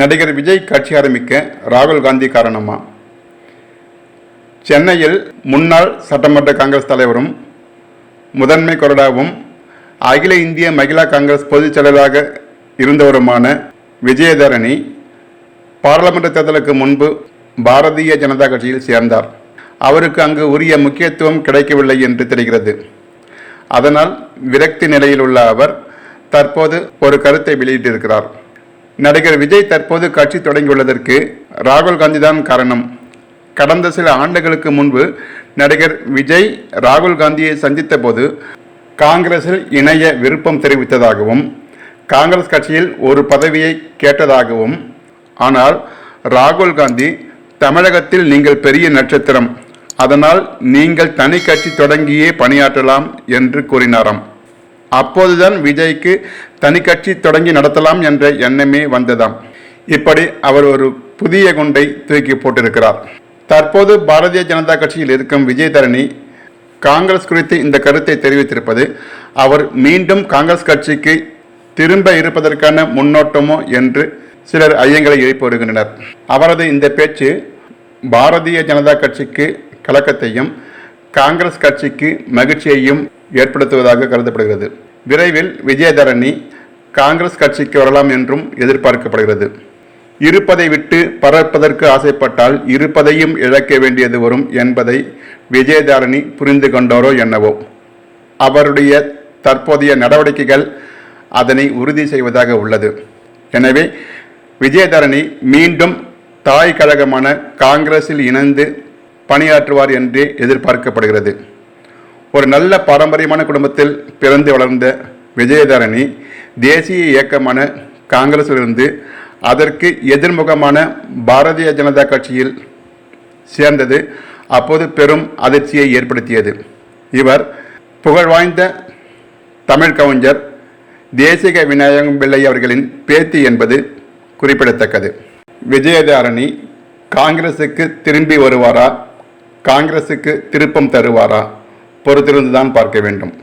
நடிகர் விஜய் கட்சி ஆரம்பிக்க ராகுல் காந்தி காரணமா? சென்னையில் முன்னாள் சட்டமன்ற காங்கிரஸ் தலைவரும் முதன்மை கொறடாவும் அகில இந்திய மகிழா காங்கிரஸ் பொதுச் செயலராக இருந்தவருமான விஜயதரணி பாராளுமன்ற தேர்தலுக்கு முன்பு பாரதிய ஜனதா கட்சியில் சேர்ந்தார். அவருக்கு அங்கு உரிய முக்கியத்துவம் கிடைக்கவில்லை என்று தெரிகிறது. அதனால் விரக்தி நிலையில் உள்ள அவர் தற்போது ஒரு கருத்தை வெளியிட்டிருக்கிறார். நடிகர் விஜய் தற்போது கட்சி தொடங்கியுள்ளதற்கு ராகுல் காந்தி தான் காரணம். கடந்த சில ஆண்டுகளுக்கு முன்பு நடிகர் விஜய் ராகுல் காந்தியை சந்தித்த போது காங்கிரஸில் இணைய விருப்பம் தெரிவித்ததாகவும் காங்கிரஸ் கட்சியில் ஒரு பதவியை கேட்டதாகவும் ஆனால் ராகுல் காந்தி தமிழகத்தில் நீங்கள் பெரிய நட்சத்திரம் அதனால் நீங்கள் தனி கட்சி தொடங்கியே பணியாற்றலாம் என்று கூறினாராம். அப்போதுதான் விஜய்க்கு தனி கட்சி தொடங்கி நடத்தலாம் என்ற எண்ணமே வந்ததாம். இப்படி அவர் ஒரு புதிய குண்டை தூக்கி போட்டிருக்கிறார். தற்போது பாரதிய ஜனதா கட்சியில் இருக்கும் விஜய் தரணி காங்கிரஸ் குறித்து இந்த கருத்தை தெரிவித்திருப்பது அவர் மீண்டும் காங்கிரஸ் கட்சிக்கு திரும்ப இருப்பதற்கான முன்னோட்டமோ என்று சிலர் ஐயங்களை எழுப்பி வருகின்றனர். அவரது இந்த பேச்சு பாரதிய ஜனதா கட்சிக்கு கலக்கத்தையும் காங்கிரஸ் கட்சிக்கு மகிழ்ச்சியையும் ஏற்படுத்துவதாக கருதப்படுகிறது. விரைவில் விஜயதரணி காங்கிரஸ் கட்சிக்கு வரலாம் என்றும் எதிர்பார்க்கப்படுகிறது. இருப்பதை விட்டு பறப்பதற்கு ஆசைப்பட்டால் இருப்பதையும் இழக்க வேண்டியது வரும் என்பதை விஜயதாரணி புரிந்து கொண்டாரோ என்னவோ. அவருடைய தற்போதைய நடவடிக்கைகள் அதனை உறுதி செய்வதாக உள்ளது. எனவே விஜயதரணி மீண்டும் தாய் கழகமான காங்கிரஸில் இணைந்து பணியாற்றுவார் என்றே எதிர்பார்க்கப்படுகிறது. ஒரு நல்ல பாரம்பரியமான குடும்பத்தில் பிறந்து வளர்ந்த விஜயதரணி தேசிய இயக்கமான காங்கிரஸிலிருந்து அதற்கு எதிர்முகமான பாரதிய ஜனதா கட்சியில் சேர்ந்தது. அப்போது பெரும் அதிர்ச்சியை ஏற்படுத்தியது. இவர் புகழ்வாய்ந்த தமிழ் கவிஞர் தேசிக விநாயகம் பிள்ளை அவர்களின் பேத்தி என்பது குறிப்பிடத்தக்கது. விஜயதாரணி காங்கிரசுக்கு திரும்பி வருவாரா? காங்கிரசுக்கு திருப்பம் தருவாரா? பொறுத்திருந்துதான் பார்க்க வேண்டும்.